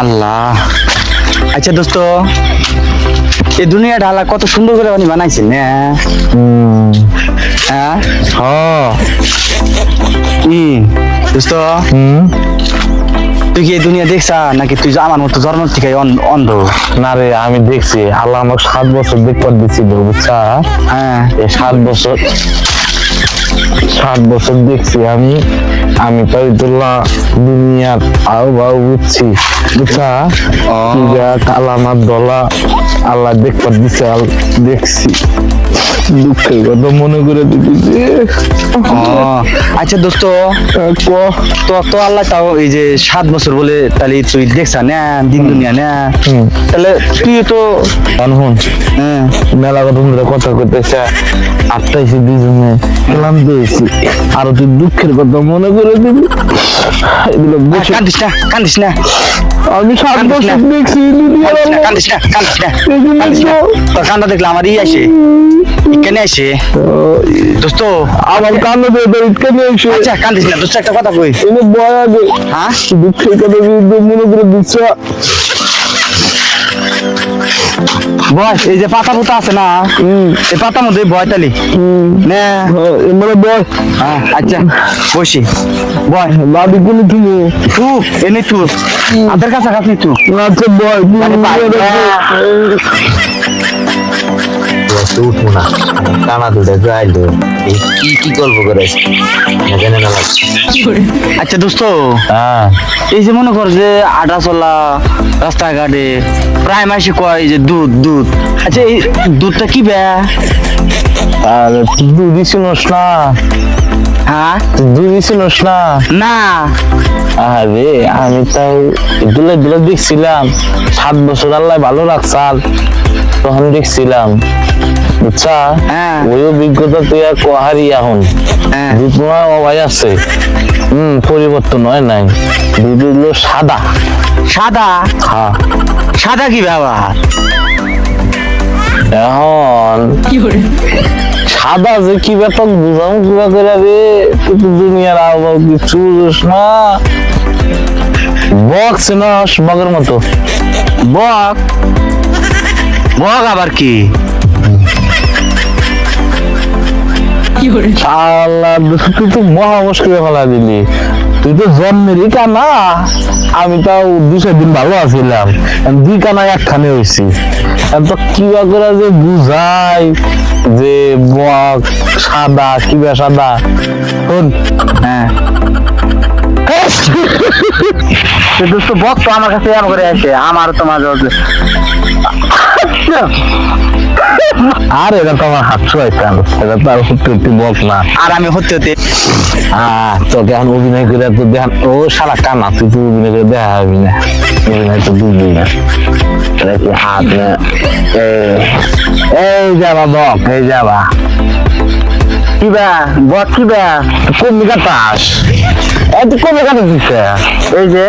আল্লাহ। আচ্ছা দোস্ত এই দুনিয়া ঢালা কত সুন্দর করে উনি বানাইছেন হ্যাঁ? হ দোস্ত তুই কি এই দুনিয়া দেখছা নাকি তুই আমার মতো জন্ম থেকে অন্ধ? না রে আমি দেখছি। আল্লাহ আমাকে সাত বছর দেখবার দিছিল বুঝছা? হ্যাঁ। এই সাত বছর সাত বছর দেখছি আমি। আমি ফরিদুল্লাহ দুনিয়ার আও বাউ বুঝছি। বুঝা কালামার দলা আল্লাহ দেখবার দিছে দেখছি। দুঃখের কথা মনে করে দিতেছি আচ্ছা দোস্ত তো তো আল্লাহ তাও এই যে সাত বছর বলে তাহলে তুই দেখছা না দিন দুনিয়া না। তাহলে তুই তো আনহুন হ্যাঁ। মেলা কথা ধরে কথা কইতেছে। আটটাইছে দুজনে খেলাম দিয়েছি আর তুই দুঃখের কথা মনে করে দিবি এগুলো কান্দিস না কান্দিস না। আমি সাত বছর দেখছি কান্দিস না, কান্দিস না কান্দিস না। তোর দেখলে আমার ই আসে কেন আসে দোস্ত আমার কান্না দিয়ে তো ইটকানি এসে আচ্ছা কান্দিস না। দোস্ত একটা কথা কই। এনে বয় আগে। হ্যাঁ? দুঃখের কথা যদি মনে করে দিচ্ছ। বয় এই যে পাতা পুতা আছে না? এই পাতার মধ্যে বয় তালি। না। মানে বয়। হ্যাঁ আচ্ছা বসি। বয় লাদি কোনে তুমি তু এনে তু। আদের কাছে কাছে তু। আচ্ছা বয় উঠবো না। টানা দুটো যাইলো এই কি কি গল্প করে জানে না আচ্ছা দোস্ত। হ্যাঁ। এই যে মনে কর যে আটা চলা রাস্তাঘাটে প্রায় মাসে কয় যে দুধ দুধ। আচ্ছা এই দুধটা কি বে আর দুধই চিনস না। হ্যাঁ? দুধই চিনস না? না। আরে আমি দেখছিলাম। সাত বছর আল্লাহ ভালো রাখছাল তখন দেখছিলাম। বুঝছা? হ্যাঁ। ওই অভিজ্ঞতা তুই আর কহারি এখন। হ্যাঁ। আছে। হম পরিবর্তন হয় নাই। দুধ হলো সাদা। সাদা? হ্যাঁ। সাদা কি ব্যবহার? এখন সাদা যে কি ব্যাপার বুঝাম কিবা করে রে, তুই দুনিয়ার আবহাওয়া কিছু বুঝিস না। বক চিনস বগের মতো। বক। বক আবার কি? আল্লাহ, তুই তো মহা মুশকিলে ফেলা দিলি। তুই তো জন্মেরই কানা আমি তাও দু চার দিন ভালো আছিলাম। দুই কানা একখানে হয়েছি তো কিবা করে যে বুঝাই যে বক সাদা, কিবা সাদা। শোন হ্যাঁ। দোস্ত, বক তো আমার কাছে এমন করে আসে, আমার তো মাঝে আর এটা তো আমার হাত শয়তান। এটা তো আর সত্যি সত্যি বক না। আর আমি হতে হতে আহ তোকে এখন অভিনয় করে তো দেখান। ও সারা কানা তুই তো অভিনয় করে দেখা হবি না। অভিনয় তো বুঝবি না। হাত না? এই যাবা বক এই যাবা কি বে? বক কি বে? কমি কাটাস এই তুই কমে কাটা দিচ্ছে এই যে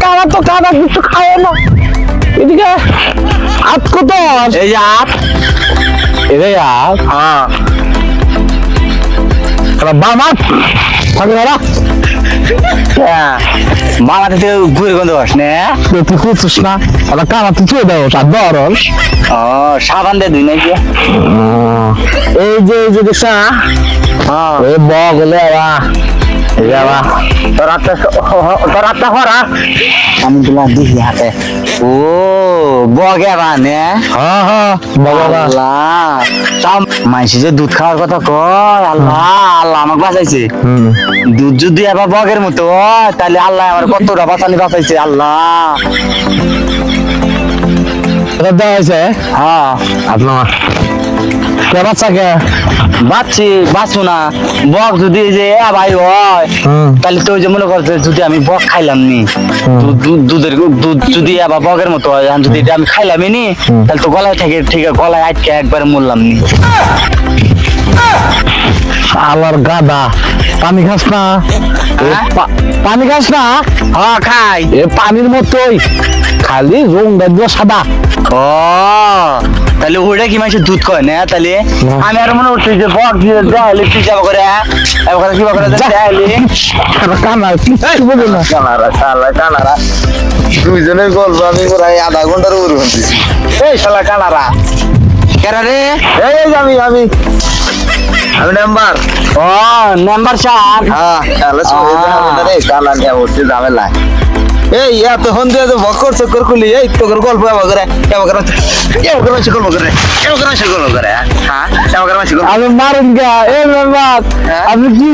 কানা তো কানা কিছু খায় না এদিকে আত কত এই যে আপ এরে আত হ্যাঁ বাবা থাকে না ঘুরে গন্ধ আস নে তুই কানা তুই দেবো আর দরস ও সাবান এই যে এই যে আবা এই যে তোর হাতটা তোর হাতটা হরা আমি তোমার দিহি হাতে। ও বগে বগ আবা আল্লাহ। তাও মাইসি যে দুধ খাওয়ার কথা কয় আল্লাহ আল্লাহ আমাকে বাঁচাইছে। দুধ যদি আবার বগের মতো তাহলে আল্লাহ আমার কতটা বাঁচানি বাঁচাইছে আল্লাহ। এটা দেওয়া হয়েছে? হ্যাঁ। আপনার কে বাচ্চা কে? বাঁচছি বাঁচবো না। বক যদি যে ভাই হয় তাহলে তো ওই যে মনে করছে যদি আমি বক খাইলাম নি দু- দু- দুধের দুধ যদি আবার বকের মতো হয় যদি এটা আমি খাইলামই নি তাহলে তো গলায় থেকে ঠিক গলায় আটকে একবারে মরলাম নি। আলার গাদা পানি খাস না? হ্যাঁ? পানি খাস না? হ্যাঁ খাই। এ পানির মতোই। খালি রং দাজ্য সাদা। ও। তাহলে ওটা কি মানুষের দুধ কয়? না তাহলে? আমি আর মনে করছি যে বক দিয়ে দেখাইলে তুই যাব করে এবার কি করে দেখাইলি কানা কিচ্ছু বোঝে না। কানারা শালা কানারা দুইজনের গল্প আমি প্রায় আধা ঘণ্টার উপরে শুনতেছি এই শালা কানারা কেরা রে? এই আমি আমি। আমি নাম্বার। ও নাম্বার চার। হ্যাঁ বসে ঝামেলা এই এত হন দিয়ে তো বকর চক্কর খুলি এই তোর গল্প এবার করে এবার করে এবার করে মাসে গল্প করে এবার করে মাসে গল্প করে হ্যাঁ? এবার করে মাসে গল্প আমি মারুন গা এ মেম্বার হ্যাঁ? আপনি কি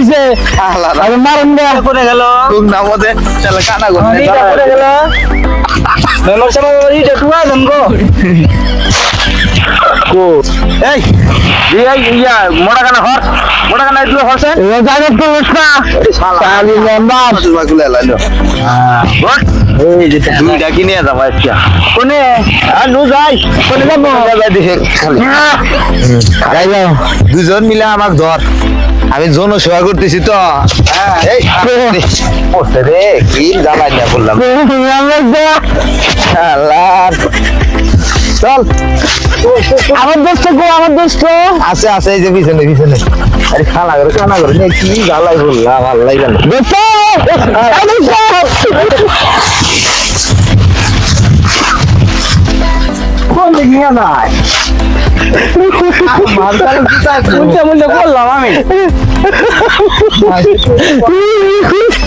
আল্লাহ আমি মারুন গা করে গেল। তুক না মধ্যে শালা কানা করতে করে গেল। মেম্বার সাহেব ইটা টুয়া দেন গো কো এই এই ইয়া মোড়া কানা হর মোড়া কানা হরছেন এবার জানে তো না মেম্বার বাগুলা লাইলো বট এই যে দুইটা কিনে যাব আজকে কোনে? আর নু যাই। কোনে যাব? দুজন মিলে আমাকে ধর আমি জন সেবা করতেছি তো। এই। রে কি জ্বালাই না বললাম। চল। আমার দোস্ত গো আমার দোস্ত। আছে আছে এই যে পিছনে পিছনে। আরে খালা করে কানা করে। নে কি জ্বালাই বললাম আল্লাহ জানে। নিয়ে উল্টা মুল্টা করলাম আমি?